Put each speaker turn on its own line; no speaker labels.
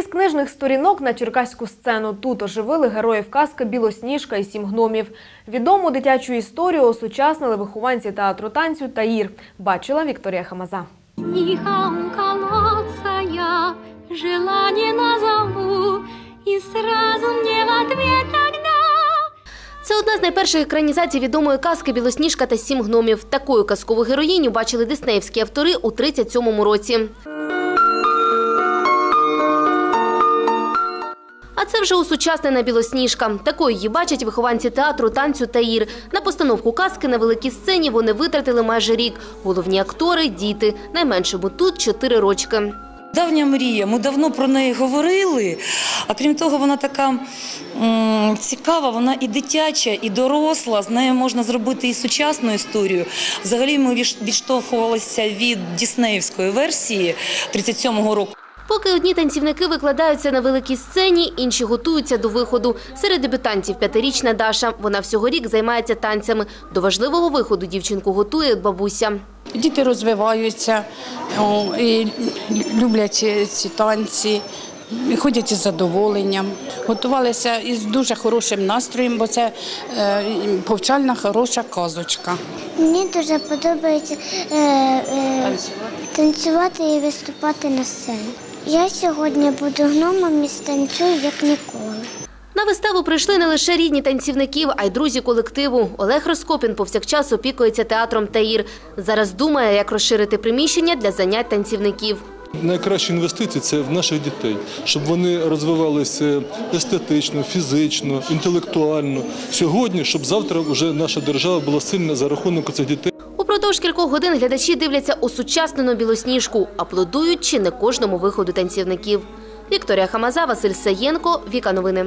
Із книжних сторінок на черкаську сцену тут оживили героїв казки Білосніжка і сім гномів. Відому дитячу історію осучаснили вихованці театру танцю Таїр. Бачила Вікторія Хамаза.
У колодца я желание назову, И сразу мне в ответ тогда
Це одна з найперших екранізацій відомої казки Білосніжка та сім гномів. Такою казкову героїню бачили диснеївські автори у 37-му році. Це вже усучаснена білосніжка. Такою її бачать вихованці театру танцю Таїр. На постановку казки на великій сцені вони витратили майже рік. Головні актори діти. Найменшому тут чотири рочки.
Давня мрія, ми давно про неї говорили. А крім того, вона така цікава, вона і дитяча, і доросла. З нею можна зробити і сучасну історію. Взагалі, ми відштовхувалися від діснеївської версії 37-го року.
Поки одні танцівники викладаються на великій сцені, інші готуються до виходу. Серед дебютантів п'ятирічна Даша. Вона всього рік займається танцями. До важливого виходу дівчинку готує бабуся.
Діти розвиваються і люблять ці- ці танці, і ходять із задоволенням. Готувалися із дуже хорошим настроєм, бо це е, повчальна хороша казочка.
Мені дуже подобається е, е, танцювати і виступати на сцені. Я сьогодні буду гномом і станцюю як ніколи.
На виставу прийшли не лише рідні танцівників, а й друзі колективу. Олег Роскопін повсякчас опікується театром Таїр. Зараз думає, як розширити приміщення для занять танцівників.
Найкращі інвестиції це в наших дітей, щоб вони розвивалися естетично, фізично, інтелектуально. Сьогодні, щоб завтра вже наша держава була сильна за рахунок цих дітей.
Упродовж кількох годин глядачі дивляться осучаснену білосніжку, аплодують чи не кожному виходу танцівників. Вікторія Хамаза, Василь Саєнко, Віка Новини.